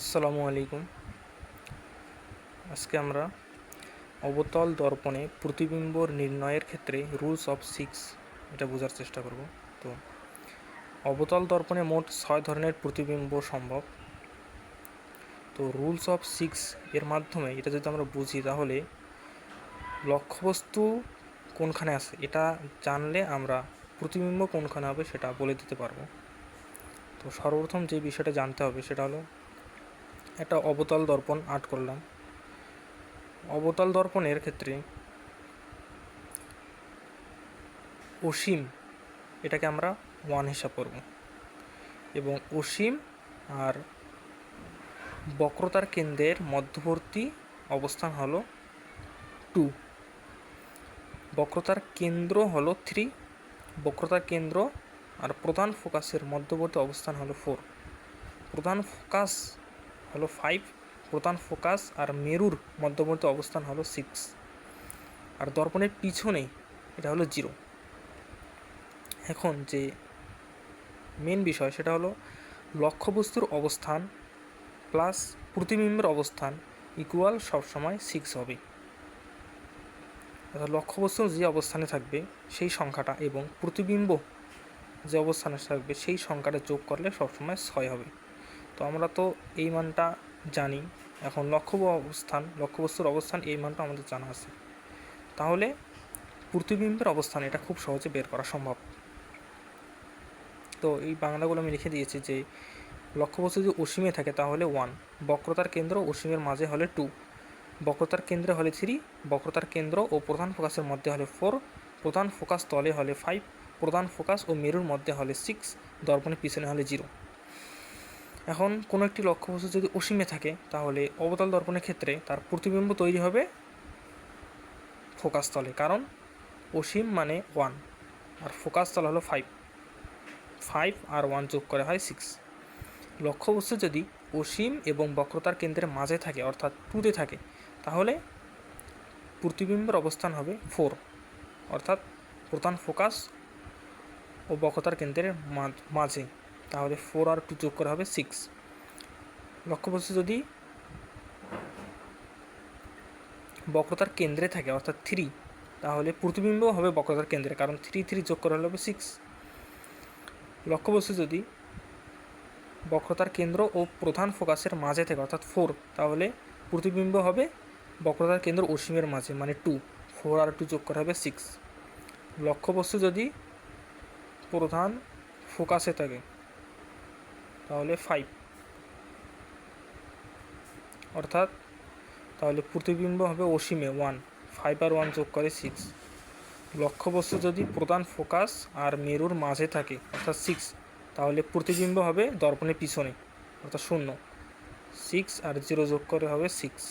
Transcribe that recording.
আসসালামু আলাইকুম। আজকে আমরা অবতল দর্পণে প্রতিবিম্ব নির্ণয়ের ক্ষেত্রে রুলস অফ সিক্স এটা বোঝার চেষ্টা করব। তো অবতল দর্পণে মোট ছয় ধরনের প্রতিবিম্ব সম্ভব। তো রুলস অফ সিক্স এর মাধ্যমে এটা যদি আমরা বুঝি তাহলে লক্ষ্যবস্তু কোনখানে আছে এটা জানলে আমরা প্রতিবিম্ব কোনখানে হবে সেটা বলে দিতে পারব। তো সর্বপ্রথম যে বিষয়টা জানতে হবে সেটা হলো একটা অবতল দর্পণ আর্ট করলাম। অবতল দর্পণের ক্ষেত্রে অসীম এটাকে আমরা ওয়ান হিসাব করব। এবং অসীম আর বক্রতার কেন্দ্রের মধ্যবর্তী অবস্থান হলো টু। বক্রতার কেন্দ্র হলো থ্রি। বক্রতার কেন্দ্র আর প্রধান ফোকাসের মধ্যবর্তী অবস্থান হলো ফোর। প্রধান ফোকাস হলো ফাইভ প্রধান ফোকাস আর মেরুর মধ্যবর্তী অবস্থান হলো সিক্স আর দর্পণের পিছনে এটা হলো জিরো এখন যে মেন বিষয় সেটা হলো লক্ষ্যবস্তুর অবস্থান প্লাস প্রতিবিম্বের অবস্থান ইকুয়াল সবসময় সিক্স হবে। অর্থাৎ লক্ষ্যবস্তুর যে অবস্থানে থাকবে সেই সংখ্যাটা এবং প্রতিবিম্ব যে অবস্থানে থাকবে সেই সংখ্যাটা যোগ করলে সবসময় ছয় হবে। তো আমরা তো এই মানটা জানি। এখন লক্ষ্য অবস্থান, লক্ষ্যবস্তুর অবস্থান এই মানটা আমাদের জানা আছে। তাহলে প্রতিবিম্বের অবস্থান, এটা খুব সহজে বের করা সম্ভব। তো এই বাংলাগুলো আমি লিখে দিয়েছি যে, লক্ষ্যবস্তু যদি অসীমে থাকে তাহলে ওয়ান বক্রতার কেন্দ্র অসীমের মাঝে হলে টু বক্রতার কেন্দ্রে হলে থ্রি বক্রতার কেন্দ্র ও প্রধান ফোকাসের মধ্যে হলে ফোর প্রধান ফোকাস তলে হলে ফাইভ প্রধান ফোকাস ও মেরুর মধ্যে হলে সিক্স দর্পণের পিছনে হলে জিরো এখন কোনো একটি লক্ষ্যবস্তু যদি অসীমে থাকে, তাহলে অবতল দর্পণের ক্ষেত্রে তার প্রতিবিম্ব তৈরি হবে ফোকাস তলে। কারণ অসীম মানে ওয়ান আর ফোকাস তল হলো ফাইভ ফাইভ আর ওয়ান যোগ করে হয় সিক্স লক্ষ্যবস্তু যদি অসীম এবং বক্রতার কেন্দ্রের মাঝে থাকে, অর্থাৎ টুতে থাকে, তাহলে প্রতিবিম্বের অবস্থান হবে ফোর অর্থাৎ প্রধান ফোকাস ও বক্রতার কেন্দ্রের মাঝে। তাহলে ফোর আর টু যোগ করা হবে সিক্স লক্ষ্য লক্ষ্যবস্তু যদি বক্রতার কেন্দ্রে থাকে, অর্থাৎ থ্রি তাহলে প্রতিবিম্ব হবে বক্রতার কেন্দ্রে, কারণ থ্রি থ্রি যোগ করা হবে সিক্স লক্ষ্য লক্ষ্যবস্তু যদি বক্রতার কেন্দ্র ও প্রধান ফোকাসের মাঝে থাকে, অর্থাৎ ফোর তাহলে প্রতিবিম্ব হবে বক্রতার কেন্দ্র অসীমের মাঝে মানে টু ফোর আর টু যোগ করা হবে সিক্স লক্ষ্য লক্ষ্যবস্তু যদি প্রধান ফোকাসে থাকে তাহলে ফাইভ অর্থাৎ তাহলে প্রতিবিম্ব হবে অসীমে ওয়ান ফাইভ আর ওয়ান যোগ করে সিক্স লক্ষ্যবস্তু যদি প্রধান ফোকাস আর মেরুর মাঝে থাকে, অর্থাৎ সিক্স তাহলে প্রতিবিম্ব হবে দর্পণের পিছনে, অর্থাৎ শূন্য। সিক্স আর জিরো যোগ করে হবে সিক্স